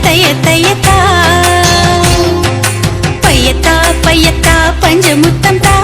தைய தையத்தா பையத்தா பையத்தா பஞ்சமுத்தம் தா